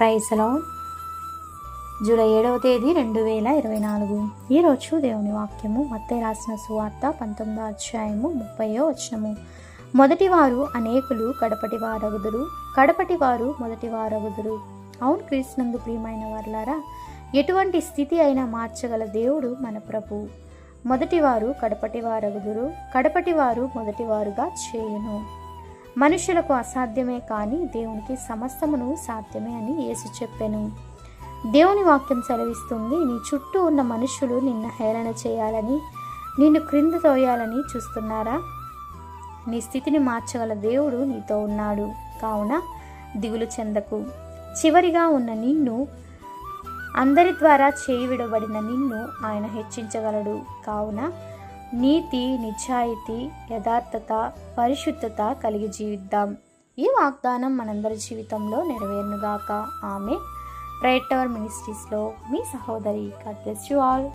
ప్రైస్లో జూలై ఏడవ తేదీ రెండు వేల ఇరవై నాలుగు. ఈరోజు దేవుని వాక్యము మత్తే రాసిన సువార్త పంతొమ్మిదో అధ్యాయము ముప్పయో వచనము. మొదటివారు అనేకులు కడపటి వారగుదురు కడపటి వారు మొదటి వారగుదురు. అవును క్రీస్తునందు ప్రియమైన వారులారా ఎటువంటి స్థితి అయినా మార్చగల దేవుడు మన ప్రభు. మొదటివారు కడపటి వారగుదురు కడపటి వారు మొదటివారుగా చేయును. మనుషులకు అసాధ్యమే కానీ దేవునికి సమస్తమును సాధ్యమే అని యేసు చెప్పాను. దేవుని వాక్యం సెలవిస్తుంది నీ చుట్టూ ఉన్న మనుషులు నిన్ను హేళన చేయాలని నిన్ను క్రింద తోయాలని చూస్తున్నారా? నీ స్థితిని మార్చగల దేవుడు నీతో ఉన్నాడు. కావున దిగులు చెందకు. చివరిగా ఉన్న నిన్ను అందరి ద్వారా చేయి విడబడిన నిన్ను ఆయన హెచ్చించగలడు. కావున నీతి నిజాయితీ యథార్థత పరిశుద్ధత కలిగి జీవిద్దాం. ఈ వాగ్దానం మనందరి జీవితంలో నెరవేరునుగాక. ఆమె ప్రైట్ టవర్ మినిస్ట్రీస్లో మీ సహోదరి. God bless you all